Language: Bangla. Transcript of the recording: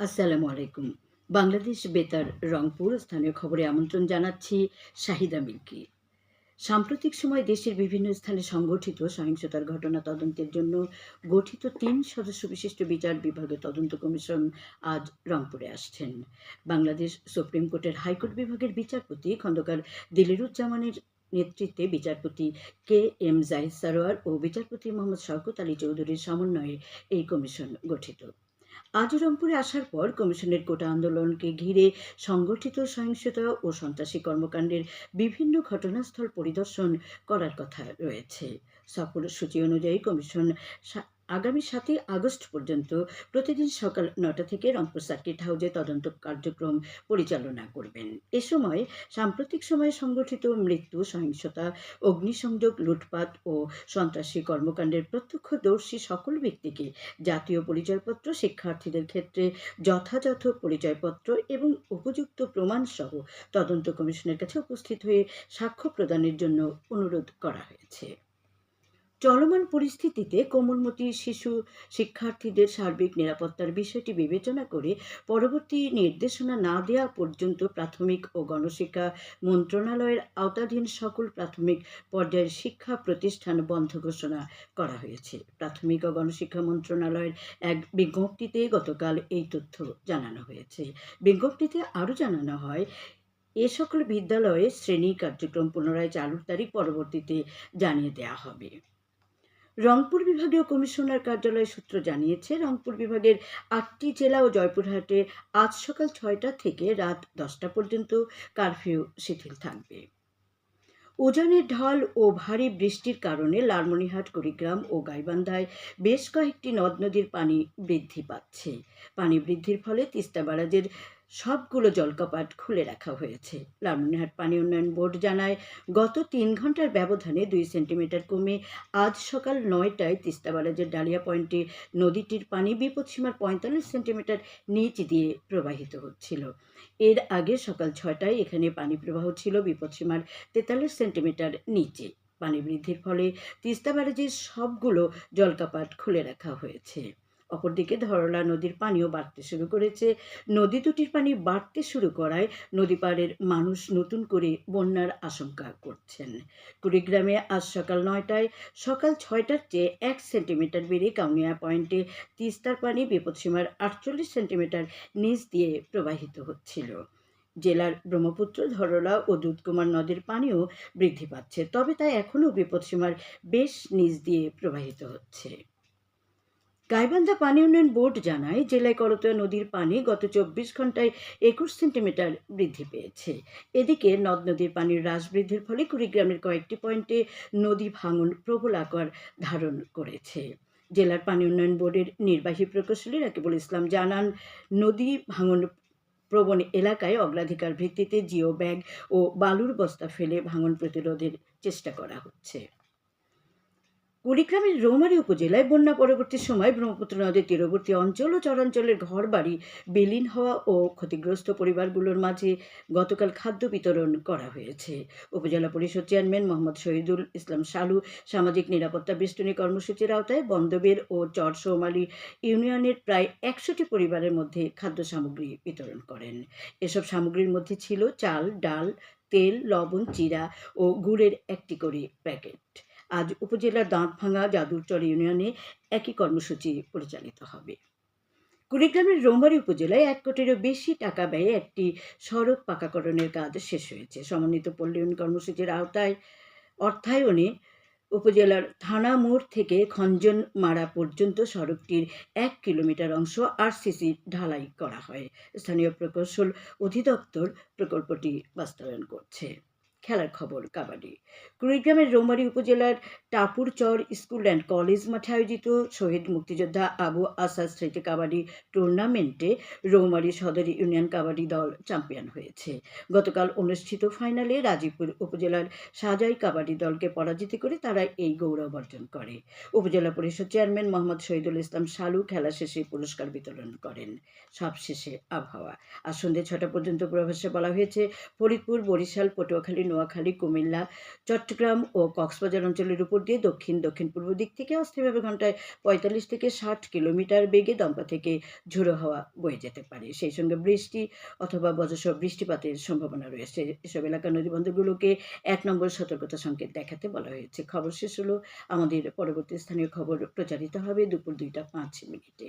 আসসালামু আলাইকুম। বাংলাদেশ বেতার রংপুর স্থানীয় খবরে আমন্ত্রণ জানাচ্ছি শাহিদা মিল্কি। সাম্প্রতিক সময় দেশের বিভিন্ন স্থানে সংগঠিত সহিংসতার ঘটনা তদন্তের জন্য গঠিত তিন সদস্য বিশিষ্ট বিচার বিভাগের তদন্ত কমিশন আজ রংপুরে আসছেন। বাংলাদেশ সুপ্রিম কোর্টের হাইকোর্ট বিভাগের বিচারপতি খন্দকার দিলিরুজ্জামানের নেতৃত্বে বিচারপতি কে এম জাহিদ সারোয়ার ও বিচারপতি মোহাম্মদ শওকত আলী চৌধুরীর সমন্বয়ে এই কমিশন গঠিত। আজ রংপুরে আসার পর কমিশনের কোটা আন্দোলনকে ঘিরে সংগঠিত, সহিংসতা ও সন্ত্রাসী কর্মকাণ্ডের বিভিন্ন ঘটনাস্থল পরিদর্শন করার কথা রয়েছে। সফর সূচি অনুযায়ী কমিশন আগামী সাতই আগস্ট পর্যন্ত প্রতিদিন সকাল নটা থেকে রংপুর সার্কিট হাউজে তদন্ত কার্যক্রম পরিচালনা করবেন। এ সময় সাম্প্রতিক সময়ে সংগঠিত মৃত্যু, সহিংসতা, অগ্নিসংযোগ, লুটপাট ও সন্ত্রাসী কর্মকাণ্ডের প্রত্যক্ষদর্শী সকল ব্যক্তিকে জাতীয় পরিচয়পত্র, শিক্ষার্থীদের ক্ষেত্রে যথাযথ পরিচয়পত্র এবং উপযুক্ত প্রমাণসহ তদন্ত কমিশনের কাছে উপস্থিত হয়ে সাক্ষ্য প্রদানের জন্য অনুরোধ করা হয়েছে। চলমান পরিস্থিতিতে কোমলমতি শিশু শিক্ষার্থীদের সার্বিক নিরাপত্তার বিষয়টি বিবেচনা করে পরবর্তী নির্দেশনা না দেওয়া পর্যন্ত প্রাথমিক ও গণশিক্ষা মন্ত্রণালয়ের আওতাধীন সকল প্রাথমিক পর্যায়ের শিক্ষা প্রতিষ্ঠান বন্ধ ঘোষণা করা হয়েছে। প্রাথমিক ও গণশিক্ষা মন্ত্রণালয়ের এক বিজ্ঞপ্তিতে গতকাল এই তথ্য জানানো হয়েছে। বিজ্ঞপ্তিতে আরও জানানো হয়, এ সকল বিদ্যালয়ে শ্রেণি কার্যক্রম পুনরায় চালুর তারিখ পরবর্তীতে জানিয়ে দেওয়া হবে। রংপুর বিভাগীয় কমিশনার কার্যালয় সূত্র জানিয়েছে, রংপুর বিভাগের আটটি জেলা ও জয়পুরহাটে আজ সকাল ছয়টা থেকে রাত দশটা পর্যন্ত কারফিউ শিথিল থাকবে। উজানের ঢল ও ভারী বৃষ্টির কারণে লালমনিহাট কুড়িগ্রাম ও গাইবান্ধায় বেশ কয়েকটি নদ নদীর পানি বৃদ্ধি পাচ্ছে। পানি বৃদ্ধির ফলে তিস্তা ব্যারাজের সবগুলো জলকপাট খুলে রাখা হয়েছে। লালমনিহাট পানি উন্নয়ন বোর্ড জানায়, গত তিন ঘণ্টার ব্যবধানে দুই সেন্টিমিটার কমে আজ সকাল নয়টায় তিস্তা ব্যারাজের ডালিয়া পয়েন্টে নদীটির পানি বিপদসীমার পঁয়তাল্লিশ সেন্টিমিটার নিচ দিয়ে প্রবাহিত হচ্ছিল। এর আগে সকাল ছয়টায় এখানে পানি প্রবাহ ছিল বিপদসীমার তেতাল্লিশ সেন্টিমিটার নিচে। পানি বৃদ্ধির ফলে তিস্তা ব্যারাজের সবগুলো জলকাপাট খুলে রাখা হয়েছে। অপরদিকে ধরলা নদীর পানিও বাড়তে শুরু করেছে। নদী দুটির পানি বাড়তে শুরু করায় নদী পাড়ের মানুষ নতুন করে বন্যার আশঙ্কা করছেন। কুড়িগ্রামে আজ সকাল নয়টায় সকাল ছয়টার চেয়ে এক সেন্টিমিটার বেড়ে কাউনিয়া পয়েন্টে তিস্তার পানি বিপদসীমার আটচল্লিশ সেন্টিমিটার নিচ দিয়ে প্রবাহিত হচ্ছিল। জেলার ব্রহ্মপুত্র, ধরলা ও দুধকুমার নদীর পানিও বৃদ্ধি পাচ্ছে, তবে তা এখনও বিপদসীমার বেশ নিচ দিয়ে প্রবাহিত হচ্ছে। গাইবান্ধা পানি উন্নয়ন বোর্ড জানায়, জেলায় করতোয়া নদীর পানি গত চব্বিশ ঘন্টায় একুশ সেন্টিমিটার বৃদ্ধি পেয়েছে। এদিকে নদ নদীর পানির হ্রাস বৃদ্ধির ফলে কুড়িগ্রামের কয়েকটি পয়েন্টে নদী ভাঙন প্রবল আকার ধারণ করেছে। জেলার পানি উন্নয়ন বোর্ডের নির্বাহী প্রকৌশলী রাকিবুল ইসলাম জানান, নদী ভাঙন প্রবণ এলাকায় অগ্রাধিকার ভিত্তিতে জিও ব্যাগ ও বালুর বস্তা ফেলে ভাঙন প্রতিরোধের চেষ্টা করা হচ্ছে। কুড়িগ্রামের রৌমারী উপজেলায় বন্যা পরবর্তী সময় ব্রহ্মপুত্র নদীর তীরবর্তী অঞ্চল ও চরাঞ্চলের ঘরবাড়ি বিলীন হওয়া ও ক্ষতিগ্রস্ত পরিবারগুলোর মাঝে গতকাল খাদ্য বিতরণ করা হয়েছে। উপজেলা পরিষদ চেয়ারম্যান মোহাম্মদ শহীদুল ইসলাম শালু সামাজিক নিরাপত্তা বেষ্টনী কর্মসূচির আওতায় বন্দবের ও চর সৌমালী ইউনিয়নের প্রায় একশোটি পরিবারের মধ্যে খাদ্য সামগ্রী বিতরণ করেন। এসব সামগ্রীর মধ্যে ছিল চাল, ডাল, তেল, লবণ, চিরা ও গুড়ের একটি করে প্যাকেট। আজ উপজেলার দাঁতভাঙা যাদুরচর ইউনিয়নে একই কর্মসূচি পরিচালিত হবে। কুড়িগ্রামের রৌমারী উপজেলায় এক কোটিরও বেশি টাকা ব্যয়ে একটি সড়ক পাকাকরণের কাজ শেষ হয়েছে। সমন্বিত পল্লীয়ন কর্মসূচির আওতায় অর্থায়নে উপজেলার থানা মোড় থেকে খঞ্জন মারা পর্যন্ত সড়কটির এক কিলোমিটার অংশ আরসিসি ঢালাই করা হয়। স্থানীয় প্রকৌশল অধিদপ্তর প্রকল্পটি বাস্তবায়ন করছে। খেলার খবর, কাবাডি। কুড়িগ্রামের রৌমারী উপজেলার টাপুরচর স্কুল অ্যান্ড কলেজ মাঠে আয়োজিত শহীদ মুক্তিযোদ্ধা আবু আসাদ স্মৃতি কাবাডি টুর্নামেন্টে রৌমারী সদর ইউনিয়ন কাবাডি দল চ্যাম্পিয়ন হয়েছে। গতকাল অনুষ্ঠিত ফাইনালে রাজীবপুর উপজেলার সাজাই কাবাডি দলকে পরাজিত করে তারা এই গৌরব অর্জন করে। উপজেলা পরিষদ চেয়ারম্যান মোহাম্মদ শহীদুল ইসলাম শালু খেলা শেষে পুরস্কার বিতরণ করেন। সবশেষে আবহাওয়া। আজ সন্ধ্যে ছটা পর্যন্ত পূর্বাভাসে বলা হয়েছে, ফরিদপুর, বরিশাল, পটুয়াখালী নোয়াখালী, কুমিল্লা, চট্টগ্রাম ও কক্সবাজার অঞ্চলের উপর দিয়ে দক্ষিণ দক্ষিণ পূর্ব দিক থেকে অস্থিরভাবে ঘন্টায় পঁয়তাল্লিশ থেকে ষাট কিলোমিটার বেগে দম্পা থেকে ঝোড়ো হাওয়া বয়ে যেতে পারে। সেই সঙ্গে বৃষ্টি অথবা বজ্রসহ বৃষ্টিপাতের সম্ভাবনা রয়েছে। এসব এলাকার নদীবন্দরগুলোকে এক নম্বর সতর্কতা সংকেত দেখাতে বলা হয়েছে। খবর শেষ হলো। আমাদের পরবর্তী স্থানীয় খবর প্রচারিত হবে দুপুর দুইটা পাঁচ মিনিটে।